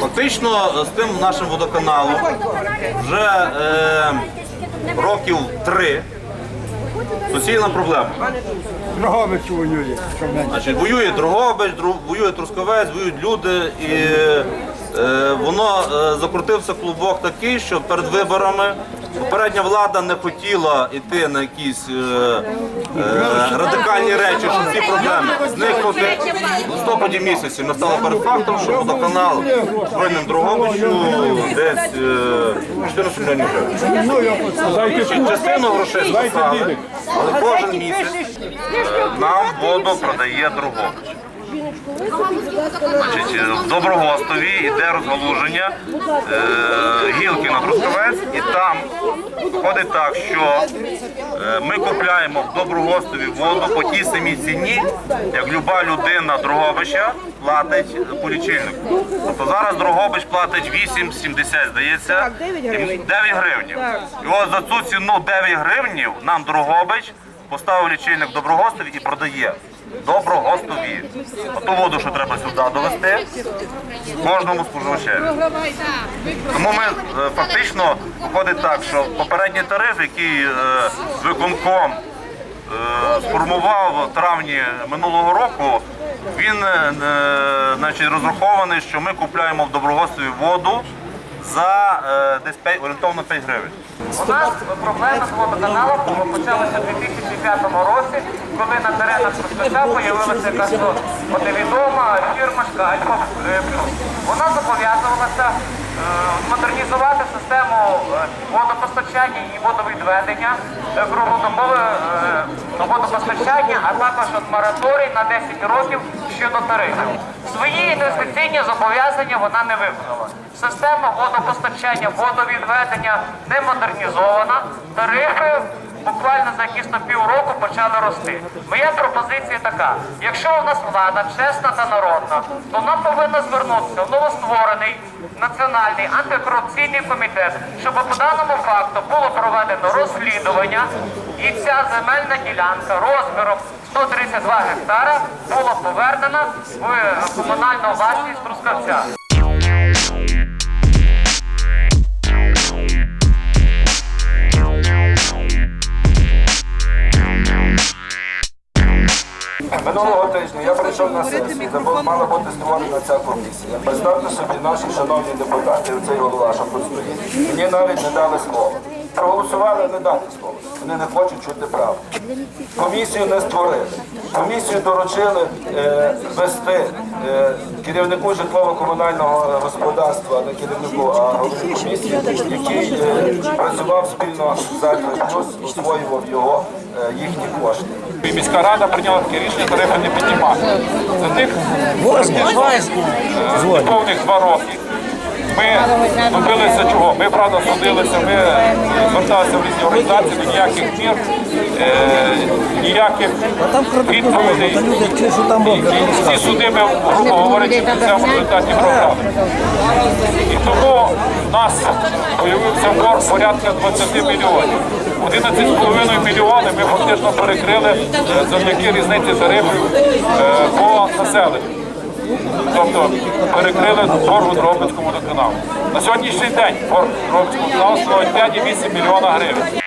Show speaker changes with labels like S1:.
S1: Фактично з тим нашим водоканалом вже е, років три суцільна проблема.
S2: Дрогобич воює.
S1: Значить, воює Дрогобич, воює Трускавець, воюють люди, і воно е, закрутився клубок такий, що перед виборами попередня влада не хотіла йти на якісь е, е, радикальні речі, щоб ці проблеми зникнути. В листопаді місяці ми стали перед фактом, що водоканал винен Дрогобичу десь е, 14 мільйонів гривень. Частину грошей списали, але кожен місяць е, нам воду продає Дрогобич. В Доброгостові йде розгалуження е, гілки на Трускавець, і там виходить так, що е, ми купляємо в Доброгостові воду по тій самій ціні, як люба людина Дрогобича платить по лічильнику. Тобто зараз Дрогобич платить 8,70, здається,
S3: Так, 9 гривень.
S1: 9 гривнів. І от за цю ціну 9 гривнів нам Дрогобич поставив лічильник в Доброгостові і продає. Доброгостові. Ту воду, що треба сюди довести, кожному споживачеві. Тому ми е, фактично виходить так, що попередній тариф, який е, виконком е, сформував в травні минулого року, він значить, розрахований, що ми купляємо в Доброгостові воду за десь 5, орієнтовно 5 гривень.
S4: У нас проблема з водоканалом почалася у 2005 році, коли на теренах Трускавця з'явилася якась невідома фірмашка Альфа Плюс. Вона зобов'язувалася е, модернізувати систему е, водопостачання і водовідведення, е, круглодобове е, водопостачання, а також мораторій на 10 років щодо тарифів. Свої інвестиційні зобов'язання вона не виконала. Система водопостачання, водовідведення не модернізована. Тарифи буквально за якісь півроку почали рости. Моя пропозиція така: якщо у нас влада чесна та народна, то вона повинна звернутися в новостворений національний антикорупційний комітет, щоб по даному факту було проведено розслідування, і ця земельна ділянка розміром 132 гектара була повернена в е, комунальну власність Трускавця.
S5: Минулого тижня я прийшов на сесію, де мала бути створена ця комісія. Представте собі, наші шановні депутати, оцей голова, що тут мені навіть не дали слова. Проголосували не дати слова. Вони не хочуть чути правду. Комісію не створили. Комісію доручили е, вести е, керівнику житлово-комунального господарства, не керівнику, а голові комісії, який е, працював спільно з Плюс, освоював його е, їхні кошти.
S6: І міська рада прийняла таке рішення тарифи не піднімати. За тих е, повних два роки. Ми добилися чого? Ми правда судилися, ми зверталися в різні організації, але ніяких мір, е, ніяких відповідей. І ці суди ми, грубо говорячи, в результаті програли. І тому в нас появився борг порядка 20 мільйонів. 11,5 мільйони ми фактично перекрили е, завдяки різниці тарифів е, по населенню. Тобто перекрили боргу Дробицькому водоканалу. На сьогоднішній день борг Дробицькому водоканалу становить 5,8 мільйона гривень.